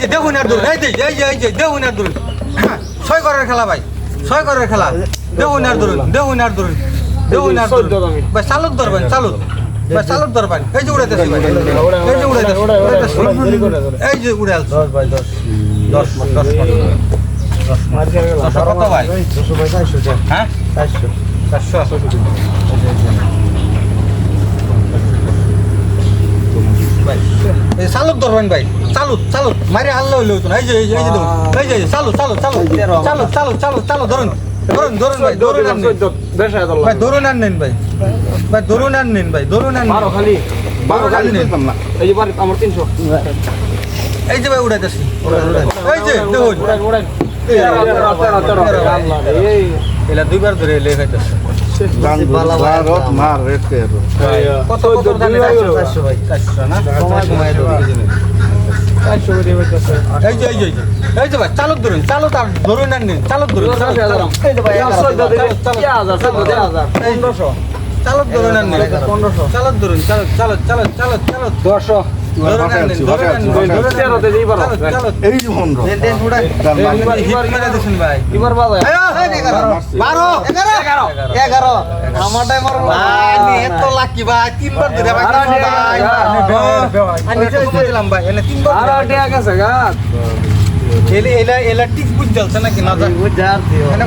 যে দেখুন আর ধরুন এই যে এই যে এই যে দেখুন আর ধরুন ছয় করার খেলা ভাই ছয় করার খেলা। দেখুন আর ধরুন দেখুন আর ধরুন দেখুন আর ধরুন ভাই চালুক ধরবেন চালুক। ভাই চালুক ধরবেন এই যে উড়াইতেছি ভাই। এই যে উড়াইতেছি এই যে দশ ভাই দশ। দশ দশ দশ কত ভাই? দুশো ভাই চারশো হ্যাঁ? চারশো। চারশো? ভাই এই চালুক ধরবেন ভাই। চালুক চালুক মারি হাল্লা হইলে হইতো না। এই যে এই যে এই যে দেখুন এই যে চালু চালু চালু চালু চালু চালু চালু ধরুন ধরুন ধরুন ভাই ধরুন আর নেন ভাই ধরুন আর নেন ভাই। ভাই ধরুন আর নেন ভাই ধরুন আর বারো খালি বারো খালি নেন এই যে বাড়ি আমার তিনশো। এই যে ভাই উড়াইতেছি। এই যে দেখুন। উড়াই উড়াই তেরো তেরো তেরো তেরো আল্লাহ রে, এই এলা দুইবার ধরে লে খাইতেছে মার রেট কত কত ভাই না। এই যে এই যে এই যে ভাই চালক ধরুন চালক আর ধরুন আর নিন চালক ধরুন চালক ধরুন। আর নিন। পনেরোশো। চালক ধরুন চালক চালক চালক চালক চালক। দশশো এই হিট মেরে দিছেন ভাই। লাকি ভাই। তিনবার ধরে ভাই আরে, দিলাম ভাই এনে তিনবার আর ধরে। ঠিক আছে গা এলে এলা এলা টিক বুঝ জ্বলছে নাকি? না এনে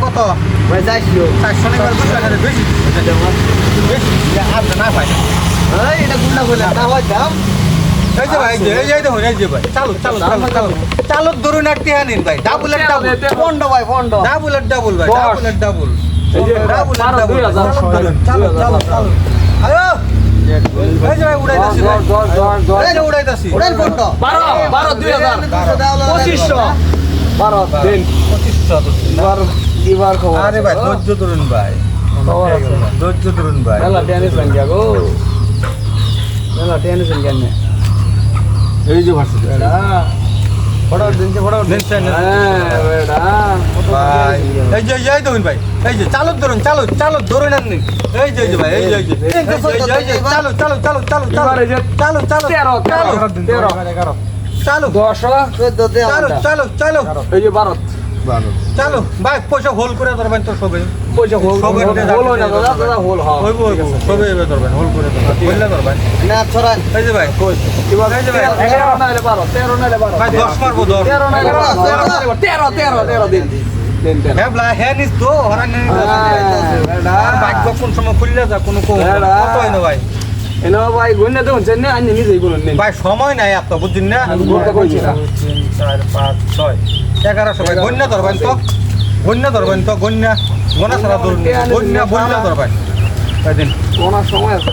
ভাই এই যে ভাই এই যে দেখুন এই যে ভাই। চালু চালু চালু চালু চালু ধরুন আর টিহা নিন ভাই। ডাবল আর ডাবল ডাবল ডাবল ভাই ডাবল আর ডাবল এই যে ডাবল আর ডাবল চালু চালু চালু আয়ো! এই যে ভাই ভাই। আরে ভাই ধৈর্য ধরুন ভাই। ধৈর্য ধরুন ভাই। গিয়া গো। টেনিস কেন এই যে ভার্সিটি। বেড়া ফটো দিনছে ফটো দিনছে হ্যাঁ ভাই এই যে এই দেখুন ভাই। এই যে চালু ধরুন চালু চালু ধরুন আপনি এই যে এই যে ভাই এই যে চালু চালু চালু চালু চালু এবার এই যে চালু চালু তেরো তেরো তেরো। চালু দশ চালু চালু চালু এই যে ভালো চালু ভাই পয়সা হোল করে ধরবেন তো সবে। পয়সা হোল হোল হয় না দাদা দাদা হোল হয়। হইব হইব সবে এবার ধরবেন হোল করে ধরবেন। হইলে ধরবেন। এই যে ভাই। এবার এই যে ভাই। তেরো নাইলে বারো তেরো নাইলে বারো। ভাই দশ মারবো দশ। তেরো নাইলে বারো তেরো নাইলে বারো, তেরো তেরো তেরো দিন দিন হ্যাঁ ব্লা হ্যাঁ নিস তো হরান নেই হ্যাঁ। আর ভাগ্য কোন সময় খুললে যা কোনো। কত হয় না ভাই? এনো ভাই গন্যা দেখুন চেন্নাই আনি নিজেই বলুন ভাই সময় নাই আপনার বুঝছেন না? আমি না। চার পাঁচ ছয়। এগারোশো ভাই গন্যা ধরবেন তো? গন্যা ধরবেন তো গন্যা গনা সারা ধরুন গন্যা গন্যা ধরবেন। ভাই ওনার সময় আছে।